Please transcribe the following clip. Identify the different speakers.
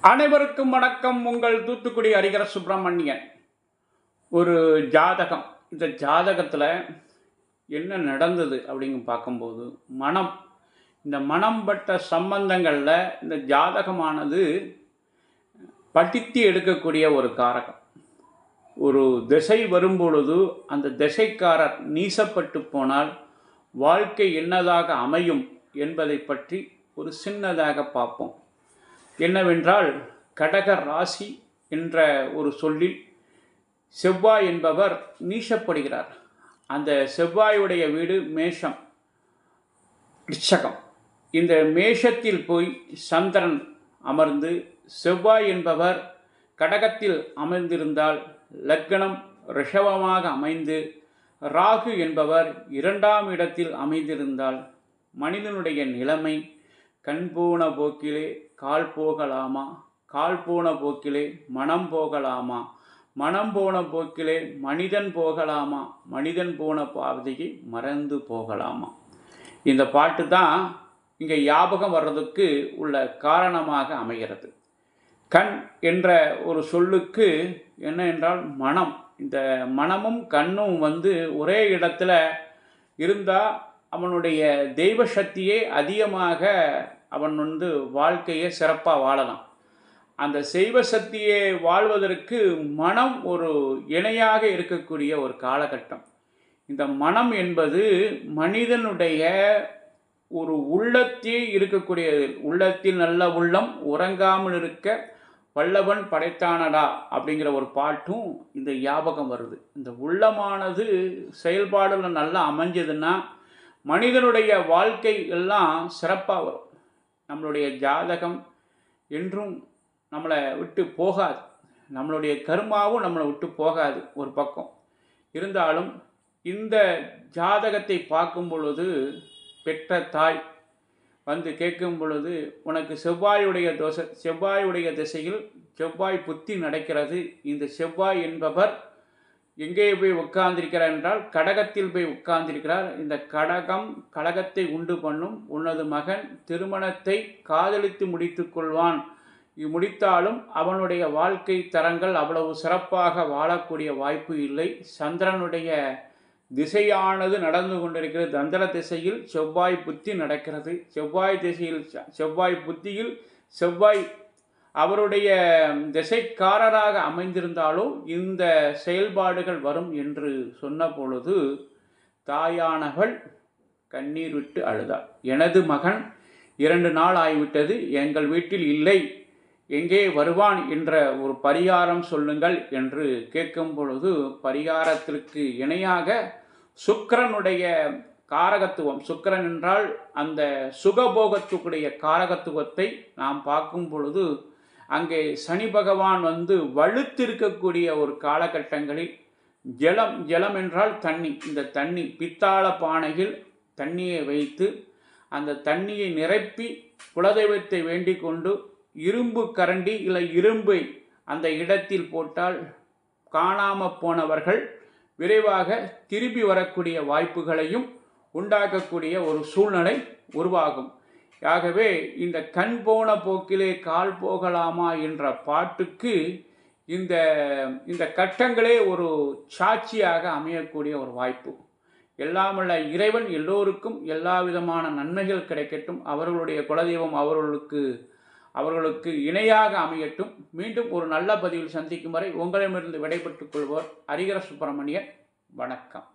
Speaker 1: அனைவருக்கும் வணக்கம். உங்கள் தூத்துக்குடி ஹரிகர சுப்பிரமணியன். ஒரு ஜாதகம். இந்த ஜாதகத்தில் என்ன நடந்தது அப்படிங்க பார்க்கும்போது மனம். இந்த மனம் பட்ட சம்பந்தங்களில் இந்த ஜாதகமானது படித்து எடுக்கக்கூடிய ஒரு காரகம். ஒரு திசை வரும்பொழுது அந்த திசைக்காரர் நீசப்பட்டு போனால் வாழ்க்கை என்னதாக அமையும் என்பதை பற்றி ஒரு சின்னதாக பார்ப்போம். என்னவென்றால் கடக ராசி என்ற ஒரு சொல்லில் செவ்வாய் என்பவர் நீசப்படுகிறார். அந்த செவ்வாயுடைய வீடு மேஷம் ரிஷகம் இந்த மேஷத்தில் போய் சந்திரன் அமர்ந்து செவ்வாய் என்பவர் கடகத்தில் அமர்ந்திருந்தால் லக்னம் ரிஷபமாக அமைந்து ராகு என்பவர் இரண்டாம் இடத்தில் அமைந்திருந்தால் மனிதனுடைய நிலைமை கண் போன போக்கிலே கால் போகலாமா கால் போன போக்கிலே மனம் போகலாமா மனம் போன போக்கிலே மனிதன் போகலாமா மனிதன் போன பாதையை மறந்து போகலாமா? இந்த பாட்டு தான் இங்கே ஞாபகம் வர்றதுக்கு உள்ள காரணமாக அமைகிறது. கண் என்ற ஒரு சொல்லுக்கு என்ன என்றால் மனம். இந்த மனமும் கண்ணும் வந்து ஒரே இடத்துல இருந்தால் அவனுடைய தெய்வ சக்தியே அதிகமாக அவன் வந்து வாழ்க்கையை சிறப்பாக வாழலாம். அந்த செய்வ சக்தியை வாழ்வதற்கு மனம் ஒரு இணையாக இருக்கக்கூடிய ஒரு காலகட்டம். இந்த மனம் என்பது மனிதனுடைய ஒரு உள்ளத்தில் இருக்கக்கூடியது. உள்ளத்தில் நல்ல உள்ளம் உறங்காமல் இருக்க வல்லவன் படைத்தானடா அப்படிங்கிற ஒரு பாட்டும் இந்த ஞாபகம் வருது. இந்த உள்ளமானது செயல்பாடில் நல்லா அமைஞ்சதுன்னா மனிதனுடைய வாழ்க்கை எல்லாம் சிறப்பாக வரும். நம்மளுடைய ஜாதகம் என்றும் நம்மளை விட்டு போகாது. நம்மளுடைய கருமாவும் நம்மளை விட்டு போகாது ஒரு பக்கம். இருந்தாலும் இந்த ஜாதகத்தை பார்க்கும் பொழுது பெற்ற தாய் வந்து கேட்கும் பொழுது உனக்கு செவ்வாயுடைய தோசை செவ்வாயுடைய திசையில் செவ்வாய் புத்தி நடக்கிறது. இந்த செவ்வாய் என்பவர் எங்கே போய் உட்கார்ந்திருக்கிறார் என்றால் கடகத்தில் போய் உட்கார்ந்திருக்கிறார். இந்த கடகம் கடகத்தை உண்டு பண்ணும். உனது மகன் திருமணத்தை காதலித்து முடித்து கொள்வான். முடித்தாலும் அவனுடைய வாழ்க்கை தரங்கள் அவ்வளவு சிறப்பாக வாழக்கூடிய வாய்ப்பு இல்லை. சந்திரனுடைய திசையானது நடந்து கொண்டிருக்கிறது. தந்திர திசையில் செவ்வாய் புத்தி நடக்கிறது. செவ்வாய் திசையில் செவ்வாய் புத்தியில் செவ்வாய் அவருடைய திசைக்காரராக அமைந்திருந்தாலும் இந்த செயல்பாடுகள் வரும் என்று சொன்ன பொழுது தாயானவள் கண்ணீர் விட்டு அழுதாள். எனது மகன் இரண்டு நாள் ஆகிவிட்டது எங்கள் வீட்டில் இல்லை எங்கே வருவான் என்ற ஒரு பரிகாரம் சொல்லுங்கள் என்று கேட்கும் பொழுது பரிகாரத்திற்கு இணையாக சுக்கரனுடைய காரகத்துவம் சுக்கரன் என்றால் அந்த சுகபோகத்துக்குடைய காரகத்துவத்தை நாம் பார்க்கும் பொழுது அங்கே சனி பகவான் வந்து வலுத்திருக்கக்கூடிய ஒரு காலகட்டங்களில் ஜலம் ஜலம் என்றால் தண்ணி. இந்த தண்ணி பித்தாள பானையில் தண்ணியை வைத்து அந்த தண்ணியை நிரப்பி குலதெய்வத்தை வேண்டிக் கொண்டு இரும்பு கரண்டி இல்லை இரும்பை அந்த இடத்தில் போட்டால் காணாமல் போனவர்கள் விரைவாக திரும்பி வரக்கூடிய வாய்ப்புகளையும் உண்டாக்கக்கூடிய ஒரு சூழ்நிலை உருவாகும். ஆகவே இந்த கண் போன போக்கிலே கால் போகலாமா என்ற பாட்டுக்கு இந்த இந்த கட்டங்களே ஒரு சாட்சியாக அமையக்கூடிய ஒரு வாய்ப்பு. எல்லாமல்ல இறைவன் எல்லோருக்கும் எல்லா விதமான நன்மைகள் கிடைக்கட்டும். அவர்களுடைய குலதெய்வம் அவர்களுக்கு அவர்களுக்கு இணையாக அமையட்டும். மீண்டும் ஒரு நல்ல பதிவில் சந்திக்கும் வரை உங்களிடமிருந்து விடைபெற்றுக் கொள்வோர் ஹரிகர சுப்பிரமணியன். வணக்கம்.